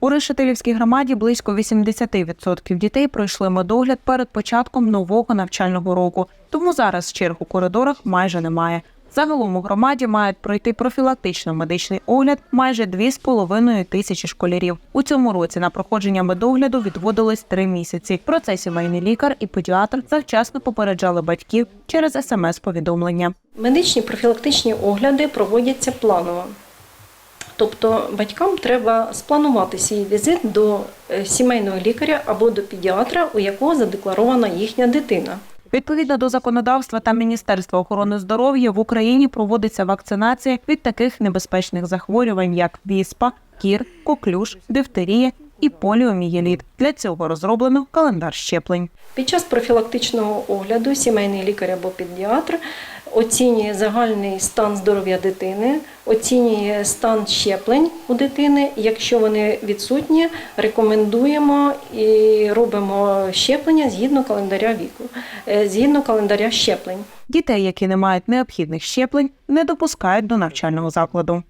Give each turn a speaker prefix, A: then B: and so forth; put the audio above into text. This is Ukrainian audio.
A: У Решетилівській громаді близько 80% дітей пройшли медогляд перед початком нового навчального року. Тому зараз черг у коридорах майже немає. Загалом у громаді мають пройти профілактично-медичний огляд майже 2,5 тисячі школярів. У цьому році на проходження медогляду відводилось три місяці. Про це сімейний лікар і педіатр завчасно попереджали батьків через смс-повідомлення.
B: Медичні профілактичні огляди проводяться планово. Тобто батькам треба спланувати свій візит до е, сімейного лікаря або до педіатра, у якого задекларована їхня дитина.
A: Відповідно до законодавства та Міністерства охорони здоров'я в Україні проводиться вакцинація від таких небезпечних захворювань, як віспа, кір, коклюш, дифтерія і поліомієліт. Для цього розроблено календар щеплень.
B: Під час профілактичного огляду сімейний лікар або педіатр оцінює загальний стан здоров'я дитини, оцінює стан щеплень у дитини. Якщо вони відсутні, рекомендуємо і робимо щеплення згідно календаря віку, е, згідно календаря щеплень.
A: Дітей, які не мають необхідних щеплень, не допускають до навчального закладу.